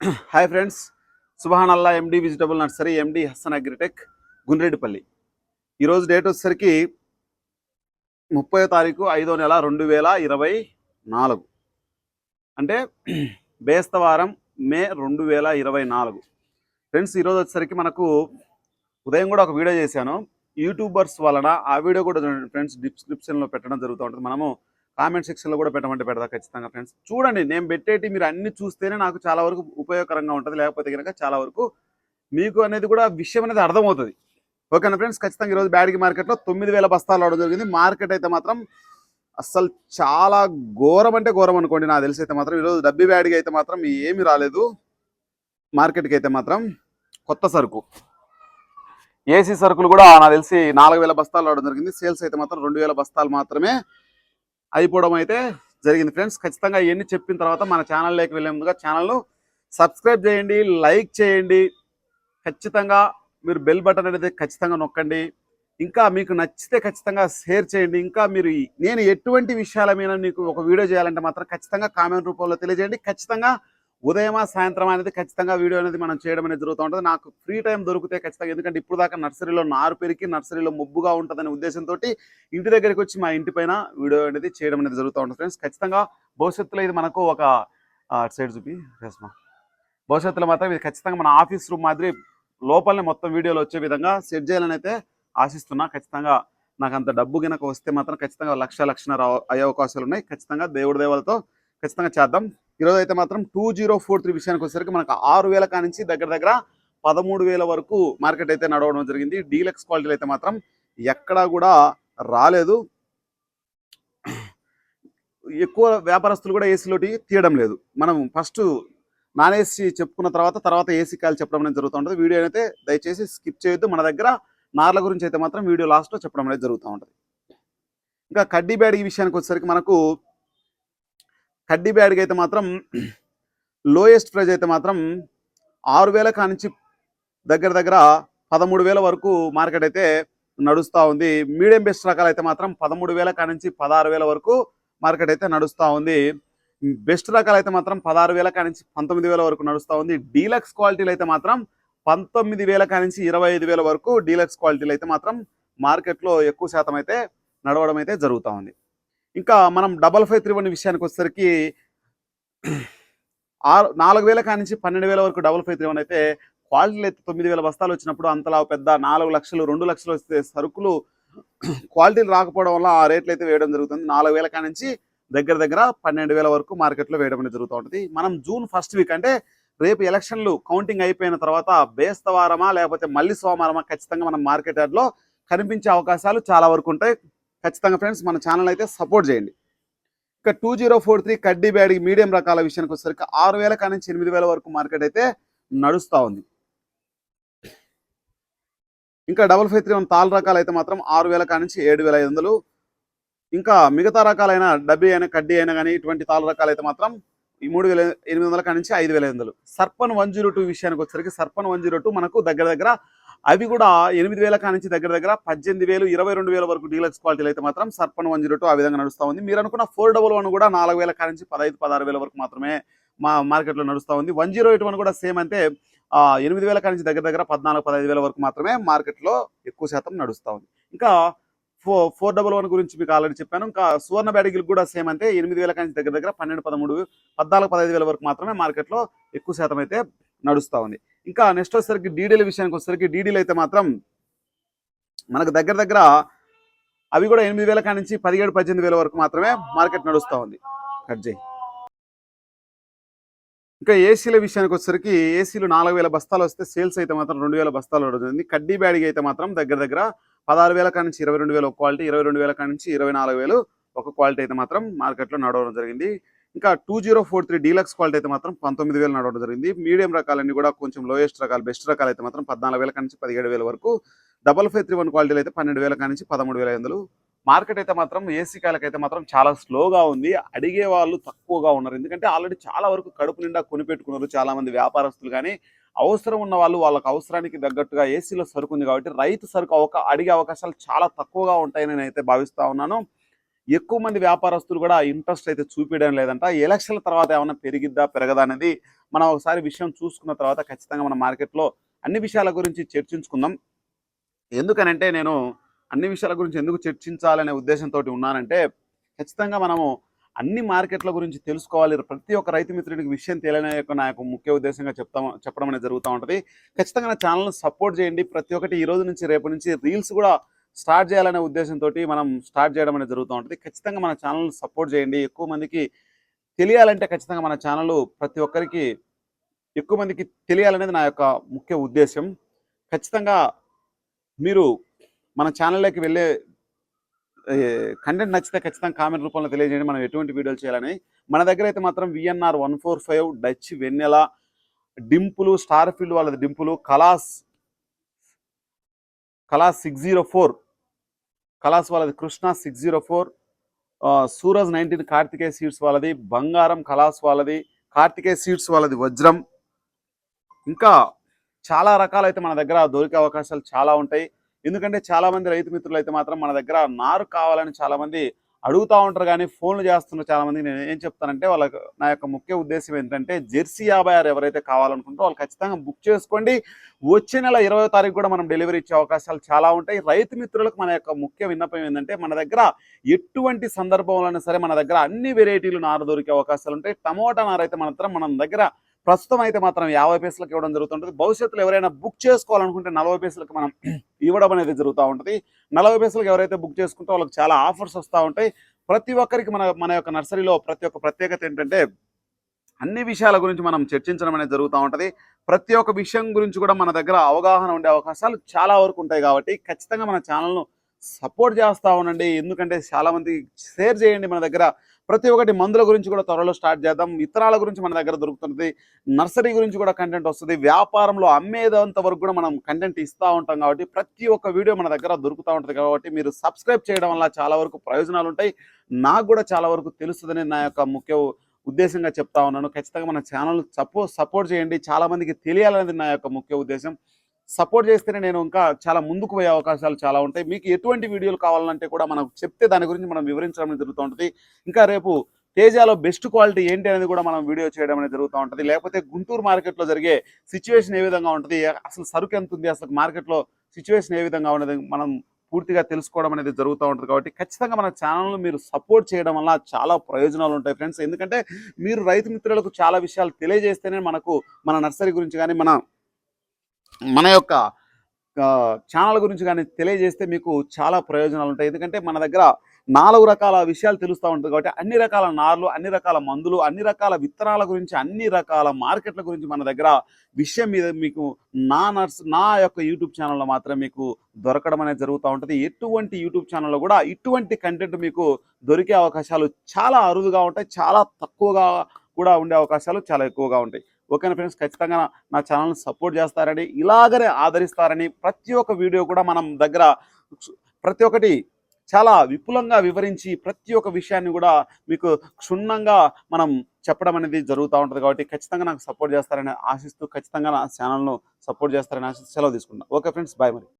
Hi friends Subhan Allah MD vegetable nursery MD Hasan agritech Gundreddipalli ఈరోజు date వచ్చేసరికి ముప్పై తారీఖు ఐదో నెల రెండు వేల ఇరవై నాలుగు. అంటే బేస్తవారం మే రెండు వేల ఇరవై నాలుగు. ఫ్రెండ్స్ ఈరోజు వచ్చేసరికి మనకు ఉదయం కూడా ఒక వీడియో చేశాను. యూట్యూబర్స్ వలన ఆ వీడియో కూడా చూడండి ఫ్రెండ్స్ డిస్క్రిప్షన్లో పెట్టడం జరుగుతూ ఉంటుంది. మనము కామెంట్ సెక్షన్లో కూడా పెట్టమంటే పెడతా ఖచ్చితంగా ఫ్రెండ్స్. చూడండి నేను పెట్టేటి మీరు అన్ని చూస్తేనే నాకు చాలా వరకు ఉపయోగకరంగా ఉంటుంది. లేకపోతే కనుక చాలా వరకు మీకు అనేది కూడా విషయం అనేది అర్థమవుతుంది. ఓకేనా ఫ్రెండ్స్? ఖచ్చితంగా ఈరోజు బ్యాడ్కి మార్కెట్లో తొమ్మిది వేల బస్తాలు అవడం జరిగింది. మార్కెట్ అయితే మాత్రం అస్సలు చాలా ఘోరం అంటే ఘోరం అనుకోండి. నాకు తెలిసి అయితే మాత్రం ఈరోజు డబ్బీ బ్యాడ్కి అయితే మాత్రం ఏమి రాలేదు. మార్కెట్కి అయితే మాత్రం కొత్త సరుకు. ఏసీ సరుకులు కూడా నాకు తెలిసి నాలుగు వేల బస్తాలు రావడం జరిగింది. సేల్స్ అయితే మాత్రం రెండు వేల బస్తాలు మాత్రమే అయిపోవడం అయితే జరిగింది. ఫ్రెండ్స్ ఖచ్చితంగా ఇవన్నీ చెప్పిన తర్వాత మన ఛానల్లోకి వెళ్ళే ముందుగా ఛానల్ను సబ్స్క్రైబ్ చేయండి లైక్ చేయండి. ఖచ్చితంగా మీరు బెల్ బటన్ అనేది ఖచ్చితంగా నొక్కండి. ఇంకా మీకు నచ్చితే ఖచ్చితంగా షేర్ చేయండి. ఇంకా మీరు నేను ఎటువంటి విషయాల మీద మీకు ఒక వీడియో చేయాలంటే మాత్రం ఖచ్చితంగా కామెంట్ రూపంలో తెలియజేయండి. ఖచ్చితంగా ఉదయమా సాయంత్రం అనేది ఖచ్చితంగా వీడియో అనేది మనం చేయడం అనేది జరుగుతూ ఉంటుంది. నాకు ఫ్రీ టైం దొరికితే ఖచ్చితంగా ఎందుకంటే ఇప్పుడు దాకా నర్సరీలో నారు పెరిగి నర్సరీలో ముబ్బుగా ఉంటుందనే ఉద్దేశంతో ఇంటి దగ్గరికి వచ్చి మా ఇంటి పైన వీడియో అనేది చేయడం అనేది జరుగుతూ ఉంటుంది ఫ్రెండ్స్ ఖచ్చితంగా భవిష్యత్తులో ఇది మనకు ఒక సైడ్ చూపి రేస్మా భవిష్యత్తులో మాత్రం ఇది ఖచ్చితంగా మన ఆఫీస్ రూమ్ మాదిరి లోపలనే మొత్తం వీడియోలు వచ్చే విధంగా సెట్ చేయాలని అయితే ఆశిస్తున్నా. ఖచ్చితంగా నాకు అంత డబ్బు గనక వస్తే మాత్రం ఖచ్చితంగా లక్ష లక్షణ అయ్యే అవకాశాలు ఉన్నాయి. ఖచ్చితంగా దేవుడి దేవాలతో ఖచ్చితంగా చేద్దాం. ఈరోజు అయితే మాత్రం టూ జీరో ఫోర్ త్రీ విషయానికి వచ్చేసరికి మనకు ఆరు వేల కానించి దగ్గర దగ్గర పదమూడు వేల వరకు మార్కెట్ అయితే నడవడం జరిగింది. డీలక్స్ క్వాలిటీలు అయితే మాత్రం ఎక్కడా కూడా రాలేదు. ఎక్కువ వ్యాపారస్తులు కూడా ఏసీలోటి తీయడం లేదు. మనం ఫస్ట్ నాన్ ఏసీ చెప్పుకున్న తర్వాత తర్వాత ఏసీ కాయలు చెప్పడం అనేది జరుగుతూ ఉంటుంది. వీడియో అయితే దయచేసి స్కిప్ చేయొద్దు. మన దగ్గర నార్ల గురించి అయితే మాత్రం వీడియో లాస్ట్లో చెప్పడం అనేది జరుగుతూ ఉంటుంది. ఇంకా కడ్డీ బ్యాడ్ ఈ విషయానికి వచ్చేసరికి మనకు కడ్డీ బ్యాడ్కి అయితే మాత్రం లోయెస్ట్ ప్రైజ్ అయితే మాత్రం ఆరు వేల కానించి దగ్గర దగ్గర పదమూడు వేల వరకు మార్కెట్ అయితే నడుస్తూ ఉంది. మీడియం బెస్ట్ రకాలు అయితే మాత్రం పదమూడు వేల కానించి పదహారు వేల వరకు మార్కెట్ అయితే నడుస్తూ ఉంది. బెస్ట్ రకాలు అయితే మాత్రం పదహారు వేల కానించి పంతొమ్మిది వేల వరకు నడుస్తూ ఉంది. డీలక్స్ క్వాలిటీలు అయితే మాత్రం పంతొమ్మిది వేల కానించి ఇరవై ఐదు వేల వరకు డీలక్స్ క్వాలిటీలు అయితే మాత్రం మార్కెట్లో ఎక్కువ శాతం అయితే నడవడం అయితే జరుగుతూ ఉంది. ఇంకా మనం డబల్ ఫైవ్ త్రీ వన్ విషయానికి వచ్చేసరికి ఆరు నాలుగు వేల కానించి పన్నెండు వేల వరకు డబల్ ఫైవ్ త్రీ వన్ అయితే క్వాలిటీలు అయితే తొమ్మిది వేల బస్తాలు వచ్చినప్పుడు అంతలా పెద్ద నాలుగు లక్షలు రెండు లక్షలు వస్తే సరుకులు క్వాలిటీలు రాకపోవడం వల్ల ఆ రేట్లు అయితే వేయడం జరుగుతుంది. నాలుగు వేల కానించి దగ్గర దగ్గర పన్నెండు వేల వరకు మార్కెట్లో వేయడం అనేది జరుగుతూ ఉంటుంది. మనం జూన్ ఫస్ట్ వీక్ అంటే రేపు ఎలక్షన్లు కౌంటింగ్ అయిపోయిన తర్వాత బేస్తవారమా లేకపోతే మళ్ళీ సోమవారమా ఖచ్చితంగా మనం మార్కెట్ యార్డ్లో కనిపించే అవకాశాలు చాలా వరకు ఉంటాయి. ఖచ్చితంగా ఫ్రెండ్స్ మన ఛానల్ అయితే సపోర్ట్ చేయండి. ఇక టూ జీరో ఫోర్ త్రీ కడ్డీ బ్యాడ్ మీడియం రకాల విషయానికి వచ్చేసరికి ఆరు వేల నుంచి ఎనిమిది వేల వరకు మార్కెట్ అయితే నడుస్తూ ఉంది. ఇంకా డబల్ ఫైవ్ త్రీ వన్ తాల్ రకాలు అయితే మాత్రం ఆరు వేల కానించి ఏడు వేల ఐదు వందలు. ఇంకా మిగతా రకాలైన డబ్బీ అయినా కడ్డీ అయినా కానీ ఇటువంటి తాళ్ళ రకాలు అయితే మాత్రం ఈ మూడు వేల ఎనిమిది వందల కానించి ఐదు వేల ఐదు వందలు. సర్పన్ వన్ జీరో టూ విషయానికి వచ్చేసరికి సర్పన్ వన్ జీరో టూ మనకు దగ్గర దగ్గర అవి కూడా ఎనిమిది వేల నుంచి దగ్గర దగ్గర పద్దెనిమిది వేలు ఇరవై రెండు వేల వరకు డీలక్స్ క్వాలిటీలు అయితే మాత్రం సర్పన్ వన్ జీరో టూ ఆ విధంగా నడుస్తూ ఉంది. మీరు అనుకున్న ఫోర్ డబల్ వన్ కూడా నాలుగు వేల నుంచి పదహైదు పదహారు వేల వరకు మాత్రమే మా మార్కెట్లో నడుస్తూ ఉంది. వన్ జీరో ఎయిట్ వన్ కూడా సేమ్ అంటే ఎనిమిది వేల కానించి దగ్గర దగ్గర పద్నాలుగు పదహైదు వేల వరకు మాత్రమే మార్కెట్లో ఎక్కువ శాతం నడుస్తూ ఉంది. ఇంకా ఫోర్ ఫోర్ డబల్ వన్ గురించి మీకు ఆల్రెడీ చెప్పాను. ఇంకా సువర్ణ బ్యాడిగిలకు కూడా సేమ్ అంటే ఎనిమిది వేల నుంచి దగ్గర దగ్గర పన్నెండు పదమూడు పద్నాలుగు పదహైదు వేల వరకు మాత్రమే మార్కెట్లో ఎక్కువ శాతం అయితే నడుస్తూ ఉంది. ఇంకా నెక్స్ట్ వచ్చేసరికి డీడీల విషయానికి వచ్చేసరికి డీడీలు అయితే మాత్రం మనకు దగ్గర దగ్గర అవి కూడా ఎనిమిది వేల కానించి పదిహేడు పద్దెనిమిది వేల వరకు మాత్రమే మార్కెట్ నడుస్తూ ఉంది. కట్ చేయి. ఇంకా ఏసీల విషయానికి వచ్చేసరికి ఏసీలు నాలుగు వేల బస్తాలు వస్తే సేల్స్ అయితే మాత్రం రెండు వేల బస్తాలు పడుతుంది కడ్డీ బ్యాడిగి అయితే మాత్రం దగ్గర దగ్గర పదహారు వేల నుంచి ఇరవై రెండు వేల ఒక క్వాలిటీ ఇరవై రెండు వేల నుంచి ఇరవై నాలుగు వేలు ఒక క్వాలిటీ అయితే మాత్రం మార్కెట్లో నడవడం జరిగింది. ఇంకా two zero four three deluxe quality అయితే మాత్రం పంతొమ్మిది వేలు నడవడం జరిగింది. మీడియం రకాలన్నీ కూడా కొంచెం లోయెస్ట్ రకాలు బెస్ట్ రకాలు అయితే మాత్రం పద్నాలుగు వేల నుంచి పదిహేడు వేల వరకు. డబల్ ఫైవ్ త్రీ వన్ క్వాలిటీలు అయితే పన్నెండు వేల నుంచి పదమూడు వేల ఐదు మార్కెట్ అయితే మాత్రం ఏసీ కాయలకైతే మాత్రం చాలా స్లోగా ఉంది. అడిగే వాళ్ళు తక్కువగా ఉన్నారు. ఎందుకంటే ఆల్రెడీ చాలా వరకు కడుపు నిండా కొనిపెట్టుకున్నారు చాలా మంది వ్యాపారస్తులు. కానీ అవసరం ఉన్న వాళ్ళు వాళ్ళకి అవసరానికి తగ్గట్టుగా ఏసీలో సరుకు ఉంది కాబట్టి రైతు సరుకు అవకా అడిగే అవకాశాలు చాలా తక్కువగా ఉంటాయని నేను అయితే భావిస్తూ ఉన్నాను. ఎక్కువ మంది వ్యాపారస్తులు కూడా ఇంట్రెస్ట్ అయితే చూపించడం లేదంట. ఎలక్షన్ల తర్వాత ఏమైనా పెరిగిద్దా పెరగదా అనేది మనం ఒకసారి విషయం చూసుకున్న తర్వాత ఖచ్చితంగా మన మార్కెట్లో అన్ని విషయాల గురించి చర్చించుకుందాం. ఎందుకనంటే నేను అన్ని విషయాల గురించి ఎందుకు చర్చించాలనే ఉద్దేశంతో ఉన్నానంటే ఖచ్చితంగా మనము అన్ని మార్కెట్ల గురించి తెలుసుకోవాలి. ప్రతి ఒక్క రైతు మిత్రుడికి విషయం తెలియని యొక్క నా యొక్క ముఖ్య ఉద్దేశంగా చెప్తాం చెప్పడం అనేది జరుగుతూ ఉంటుంది. ఖచ్చితంగా నా ఛానల్ని సపోర్ట్ చేయండి. ప్రతి ఒక్కటి ఈ రోజు నుంచి రేపు నుంచి రీల్స్ కూడా స్టార్ట్ చేయాలనే ఉద్దేశంతో మనం స్టార్ట్ చేయడం అనేది జరుగుతూ ఉంటుంది. ఖచ్చితంగా మన ఛానల్ని సపోర్ట్ చేయండి. ఎక్కువ మందికి తెలియాలంటే ఖచ్చితంగా మన ఛానల్ ప్రతి ఒక్కరికి ఎక్కువ మందికి తెలియాలనేది నా యొక్క ముఖ్య ఉద్దేశం ఖచ్చితంగా మీరు మన ఛానల్లోకి వెళ్ళే కంటెంట్ నచ్చితే ఖచ్చితంగా కామెంట్ రూపంలో తెలియజేయండి. మనం ఎటువంటి వీడియోలు చేయాలని. మన దగ్గర అయితే మాత్రం VNR one four five Dutch Vennela dimple star field వాళ్ళది dimple Kalash Kalash six zero four Kalash వాళ్ళది Krishna six zero four. Suraj nineteen Karthikeya seeds వాళ్ళది బంగారం కలాస్ వాళ్ళది కార్తికేయ సీడ్స్ వాళ్ళది వజ్రం. ఇంకా చాలా రకాలైతే మన దగ్గర దొరికే అవకాశాలు చాలా ఉంటాయి. ఎందుకంటే చాలా మంది రైతు మిత్రులు అయితే మాత్రం మన దగ్గర నారు కావాలని చాలా మంది అడుగుతూ ఉంటారు కానీ ఫోన్లు చేస్తున్నారు చాలా మంది నేను ఏం చెప్తానంటే వాళ్ళకి నా యొక్క ముఖ్య ఉద్దేశం ఏంటంటే జెర్సీ యాభై ఆరు ఎవరైతే కావాలనుకుంటారో వాళ్ళు ఖచ్చితంగా బుక్ చేసుకోండి. వచ్చే నెల ఇరవై తారీఖు కూడా మనం డెలివరీ ఇచ్చే అవకాశాలు చాలా ఉంటాయి. రైతు మిత్రులకు మన యొక్క ముఖ్య విన్నపం ఏంటంటే మన దగ్గర ఎటువంటి సందర్భంలోనే సరే మన దగ్గర అన్ని వెరైటీలు నార దొరికే అవకాశాలు ఉంటాయి. టమోటా నారైతే మన దగ్గర మన దగ్గర ప్రస్తుతం అయితే మాత్రం యాభై పైసలకు ఇవ్వడం జరుగుతుంటుంది. భవిష్యత్తులో ఎవరైనా బుక్ చేసుకోవాలనుకుంటే నలభై పైసలకు మనం ఇవ్వడం అనేది జరుగుతూ ఉంటుంది. నలభై పైసలకు ఎవరైతే బుక్ చేసుకుంటే వాళ్ళకి చాలా ఆఫర్స్ వస్తూ ఉంటాయి. ప్రతి ఒక్కరికి మన మన యొక్క నర్సరీలో ప్రతి ఒక్క ప్రత్యేకత ఏంటంటే అన్ని విషయాల గురించి మనం చర్చించడం అనేది జరుగుతూ ఉంటుంది. ప్రతి ఒక్క విషయం గురించి కూడా మన దగ్గర అవగాహన ఉండే అవకాశాలు చాలా వరకు ఉంటాయి కాబట్టి ఖచ్చితంగా మన ఛానల్ను సపోర్ట్ చేస్తూ ఉండండి. ఎందుకంటే చాలామంది షేర్ చేయండి మన దగ్గర. ప్రతి ఒక్కటి మందుల గురించి కూడా త్వరలో స్టార్ట్ చేద్దాం. విత్తనాల గురించి మన దగ్గర దొరుకుతుంది నర్సరీ గురించి కూడా కంటెంట్ వస్తుంది. వ్యాపారంలో అమ్మేదంత వరకు కూడా మనం కంటెంట్ ఇస్తూ ఉంటాం కాబట్టి ప్రతి ఒక్క వీడియో మన దగ్గర దొరుకుతూ ఉంటుంది కాబట్టి మీరు సబ్స్క్రైబ్ చేయడం వల్ల చాలా వరకు ప్రయోజనాలు ఉంటాయి. నాకు కూడా చాలా వరకు తెలుస్తుందని నా యొక్క ముఖ్య ఉద్దేశంగా చెప్తా ఉన్నాను. ఖచ్చితంగా మన ఛానల్ సపో సపోర్ట్ చేయండి. చాలామందికి తెలియాలనేది నా యొక్క ముఖ్య ఉద్దేశం. సపోర్ట్ చేస్తేనే నేను ఇంకా చాలా ముందుకు పోయే అవకాశాలు చాలా ఉంటాయి. మీకు ఎటువంటి వీడియోలు కావాలంటే కూడా మనం చెప్తే దాని గురించి మనం వివరించడం జరుగుతూ ఉంటుంది. ఇంకా రేపు తేజాలో బెస్ట్ క్వాలిటీ ఏంటి అనేది కూడా మనం వీడియో చేయడం అనేది జరుగుతూ ఉంటుంది. లేకపోతే గుంటూరు మార్కెట్లో జరిగే సిచ్యువేషన్ ఏ విధంగా ఉంటుంది? అసలు సరుకు ఎంత ఉంది? అసలు మార్కెట్లో సిచ్యువేషన్ ఏ విధంగా ఉన్నది? మనం పూర్తిగా తెలుసుకోవడం అనేది జరుగుతూ ఉంటుంది కాబట్టి ఖచ్చితంగా మన ఛానల్ను మీరు సపోర్ట్ చేయడం వల్ల చాలా ప్రయోజనాలు ఉంటాయి ఫ్రెండ్స్ ఎందుకంటే మీరు రైతు మిత్రులకు చాలా విషయాలు తెలియజేస్తేనే మనకు మన నర్సరీ గురించి కానీ మన మన యొక్క ఛానల్ గురించి కానీ తెలియజేస్తే మీకు చాలా ప్రయోజనాలు ఉంటాయి. ఎందుకంటే మన దగ్గర నాలుగు రకాల విషయాలు తెలుస్తూ ఉంటుంది కాబట్టి అన్ని రకాల నార్లు అన్ని రకాల మందులు అన్ని రకాల విత్తనాల గురించి అన్ని రకాల మార్కెట్ల గురించి మన దగ్గర విషయం మీద మీకు నా నర్స్ నా యొక్క యూట్యూబ్ ఛానల్లో మాత్రం మీకు దొరకడం అనేది జరుగుతూ ఉంటుంది. ఎటువంటి యూట్యూబ్ ఛానల్లో కూడా ఇటువంటి కంటెంట్ మీకు దొరికే అవకాశాలు చాలా అరుదుగా ఉంటాయి చాలా తక్కువగా కూడా ఉండే అవకాశాలు చాలా ఎక్కువగా ఉంటాయి. ఓకేనా ఫ్రెండ్స్ ఖచ్చితంగా నా- ఛానల్ని సపోర్ట్ చేస్తారని ఇలాగనే ఆదరిస్తారని ప్రతి ఒక్క వీడియో కూడా మనం దగ్గర ప్రతి ఒక్కటి చాలా విపులంగా వివరించి ప్రతి ఒక్క విషయాన్ని కూడా మీకు క్షుణ్ణంగా మనం చెప్పడం అనేది జరుగుతూ ఉంటుంది కాబట్టి ఖచ్చితంగా నాకు సపోర్ట్ చేస్తారని ఆశిస్తూ ఖచ్చితంగా నా ఛానల్ను సపోర్ట్ చేస్తారని ఆశిస్తూ సెలవు తీసుకుంటాను ఓకే ఫ్రెండ్స్ బాయ్ మరి.